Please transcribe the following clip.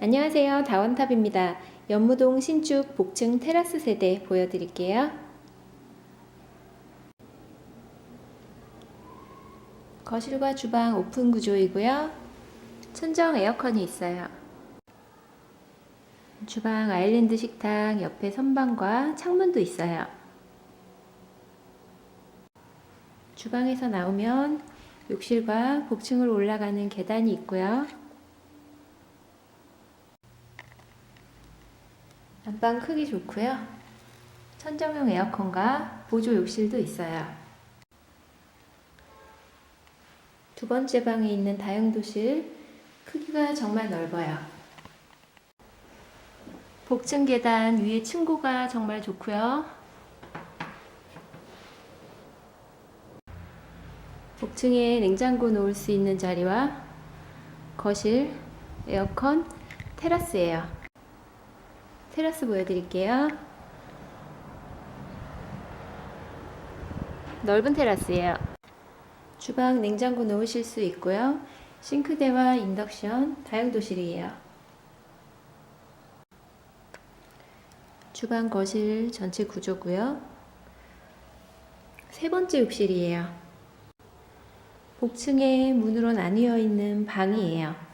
안녕하세요. 다원탑입니다. 연무동 신축 복층 테라스 세대 보여드릴게요. 거실과 주방 오픈 구조이고요. 천정 에어컨이 있어요. 주방 아일랜드 식탁 옆에 선반과 창문도 있어요. 주방에서 나오면 욕실과 복층으로 올라가는 계단이 있고요. 안방 크기 좋고요. 천정형 에어컨과 보조 욕실도 있어요. 두 번째 방에 있는 다용도실 크기가 정말 넓어요. 복층 계단 위에 층고가 정말 좋고요. 복층에 냉장고 놓을 수 있는 자리와 거실, 에어컨, 테라스예요. 테라스 보여드릴게요. 넓은 테라스예요. 주방 냉장고 놓으실 수 있고요. 싱크대와 인덕션, 다용도실이에요. 주방 거실 전체 구조고요. 세 번째 욕실이에요. 복층에 문으로 나뉘어 있는 방이에요.